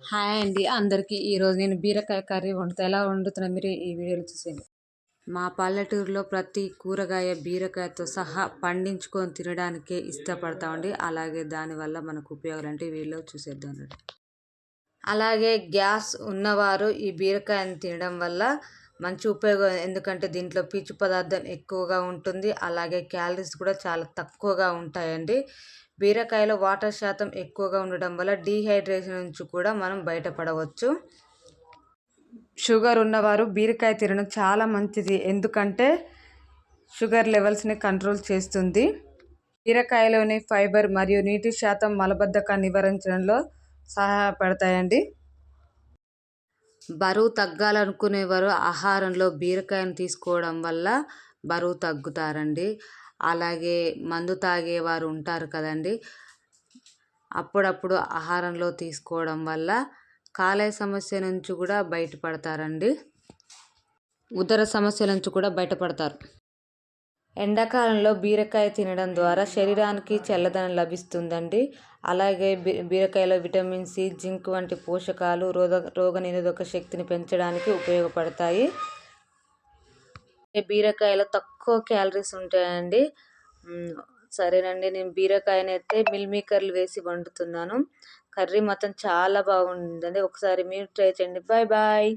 Hi అండి. అందరికీ ఈరోజు నేను బీరకాయ కర్రీ వండుతా. ఎలా వండుతున్నా మీరు ఈ వీడియోలో చూసేయండి. మా పల్లెటూరులో ప్రతి కూరగాయ బీరకాయతో సహా పండించుకొని తినడానికే ఇష్టపడతామండి అలాగే దానివల్ల మనకు ఉపయోగాలు అంటే వీడియోలో చూసేద్దాం అలాగే గ్యాస్ ఉన్నవారు ఈ బీరకాయని తినడం వల్ల మంచి ఉపయోగం. ఎందుకంటే దీంట్లో పీచు పదార్థం ఎక్కువగా ఉంటుంది. అలాగే క్యాలరీస్ కూడా చాలా తక్కువగా ఉంటాయండి. బీరకాయలో వాటర్ శాతం ఎక్కువగా ఉండడం వల్ల డీహైడ్రేషన్ నుంచి కూడా మనం బయటపడవచ్చు. షుగర్ ఉన్నవారు బీరకాయ తినడం చాలా మంచిది. ఎందుకంటే షుగర్ లెవెల్స్ని కంట్రోల్ చేస్తుంది. బీరకాయలోని ఫైబర్ మరియు నీటి శాతం మలబద్ధకాన్ని నివారించడంలో సహాయపడతాయండి. బరువు తగ్గాలనుకునేవారు ఆహారంలో బీరకాయను తీసుకోవడం వల్ల బరువు తగ్గుతారండి. అలాగే మందు తాగేవారు ఉంటారు కదండి. అప్పుడప్పుడు ఆహారంలో తీసుకోవడం వల్ల కాలేయ సమస్య నుంచి కూడా బయటపడతారండి. ఉదర సమస్య నుంచి కూడా బయటపడతారు. ఎండాకాలంలో బీరకాయ తినడం ద్వారా శరీరానికి చల్లదనం లభిస్తుందండి. అలాగే బీ బీరకాయలో విటమిన్ సి జింక్ వంటి పోషకాలు రోగ రోగ నిరోధక శక్తిని పెంచడానికి ఉపయోగపడతాయి. బీరకాయలో తక్కువ క్యాలరీస్ ఉంటాయండి. సరేనండి. నేను బీరకాయని అయితే మిల్మేకర్లు వేసి వండుతున్నాను. కర్రీ మొత్తం చాలా బాగుందండి. ఒకసారి మీరు ట్రై చేయండి. Bye bye.